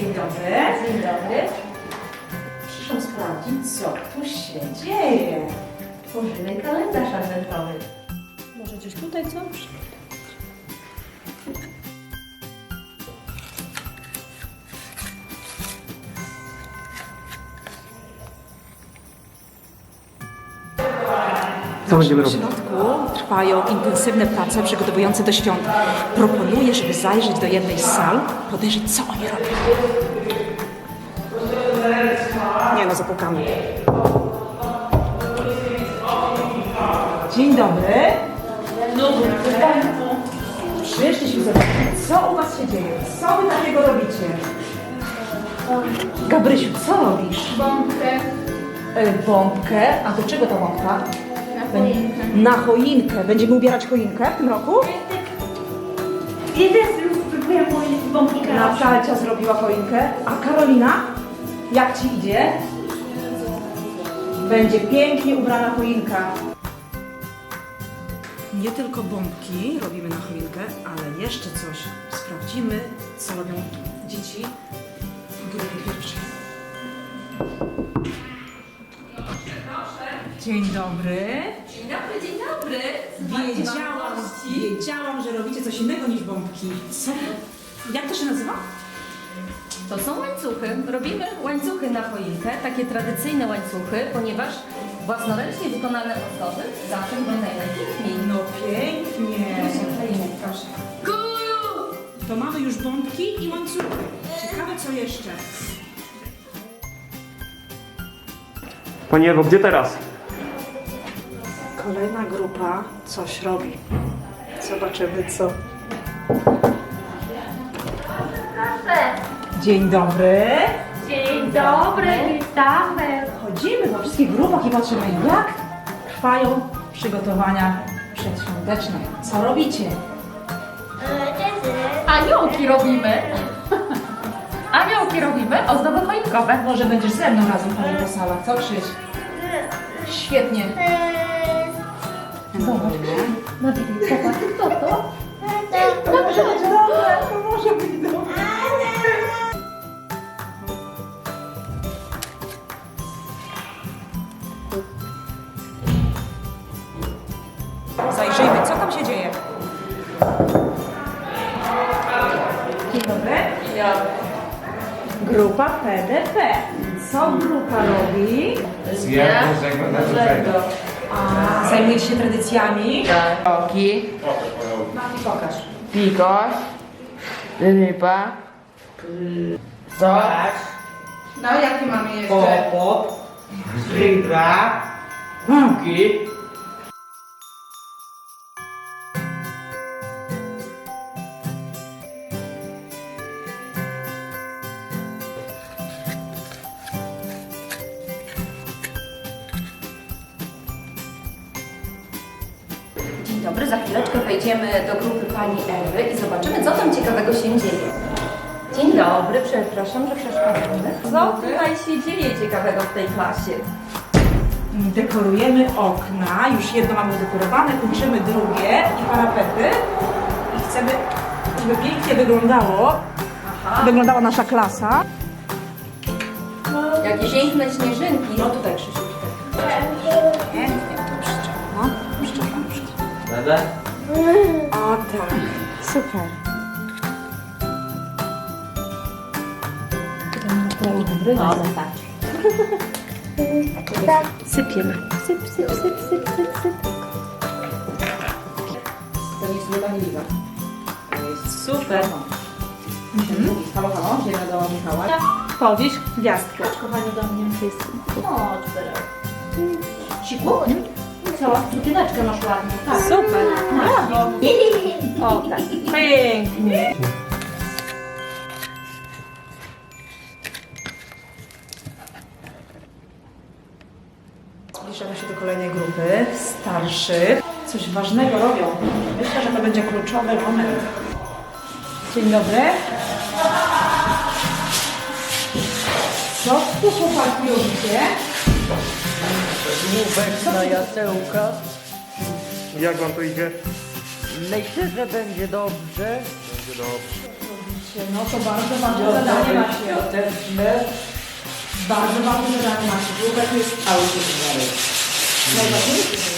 Dzień dobry. Dzień dobry. Przyszłam sprawdzić, co tu się dzieje. Tworzymy kalendarz adwentowy. Może gdzieś tutaj coś? Co będziemy W robić? środku trwają intensywne prace przygotowujące do świąt. Proponuję, żeby zajrzeć do jednej z sal, podejrzeć, co oni robią. Nie no, zapukamy. Dzień dobry. Przyszliśmy zobaczyć, co u Was się dzieje. Co Wy takiego robicie? Gabrysiu, co robisz? Bombkę E, Bombkę. A do czego ta bombka? Na choinkę. Na choinkę. Będziemy ubierać choinkę w tym roku? Jeden z próbuję moje bombki Natalcia zrobiła choinkę. A Karolina? Jak Ci idzie? Będzie pięknie ubrana choinka. Nie tylko bombki robimy na choinkę, ale jeszcze coś. Sprawdzimy, co robią dzieci w grupie pierwszej. Dzień dobry. Dzień dobry, dzień dobry. Wiedziałam, wiedziałam, że robicie coś innego niż bombki. Co? Jak to się nazywa? To są łańcuchy. Robimy łańcuchy na choinkę, takie tradycyjne łańcuchy, ponieważ własnoręcznie wykonane ozdoby zawsze wyglądają najpiękniej. No pięknie. Klejmy, proszę. To mamy już bombki i łańcuchy. Ciekawe co jeszcze. Pani Ewo, gdzie teraz? Kolejna grupa coś robi. Zobaczymy co. Dzień dobry. Dzień dobry, witamy. Chodzimy po wszystkich grupach i patrzymy jak trwają przygotowania przedświąteczne. Co robicie? Aniołki robimy. Aniołki robimy, ozdoby choinkowe. Może będziesz ze mną razem chodzić po salach, co Krzyś? Świetnie. Zobacz, nie? No widzisz, popatrz, kto to? Dobrze, dobra, to może być dobre. Zajrzyjmy, co tam się dzieje. Dzień dobry. Grupa PDP. Co grupa robi? Zjadł żegna A, zajmujecie się tradycjami? Oki, Mati, pokaż. pikoś, ryba, sos, No, jakie mamy jeszcze? popot, ryba, bułki. Dobry, za chwileczkę wejdziemy do grupy pani Ewy i zobaczymy, co tam ciekawego się dzieje. Dzień dobry, przepraszam, że przeszkadzamy. Co tutaj się dzieje ciekawego w tej klasie? Dekorujemy okna, już jedno mamy udekorowane, kończymy drugie i parapety. I chcemy, żeby pięknie wyglądało, wyglądała nasza klasa. Jakie piękne śnieżynki. No tutaj Krzysiu, Prawda? O tak, super. O, tak. Sypiemy. Syp, syp, syp, syp, syp, syp. To jest jest super. Mhm. Halo, halo, dzień dobry Mikołaj. Powieś gwiazdkę. Kochani do mnie. Chodź, Bero. Siku? Co? Cukiereczkę masz ładną. Tak. Super. Brawo. O tak, pięknie. Zbliżamy się do kolejnej grupy starszych. Coś ważnego robią. Myślę, że to będzie kluczowy moment. Dzień dobry. Co tu chłopaki robicie? Główek na jasełka. Jak wam to idzie? Myślę, że będzie dobrze. Będzie dobrze. No to bardzo ważne zadanie macie. Świąteczne. Bardzo ważne zadanie macie. Żółbek jest Auto znaleźć. najważniejszy.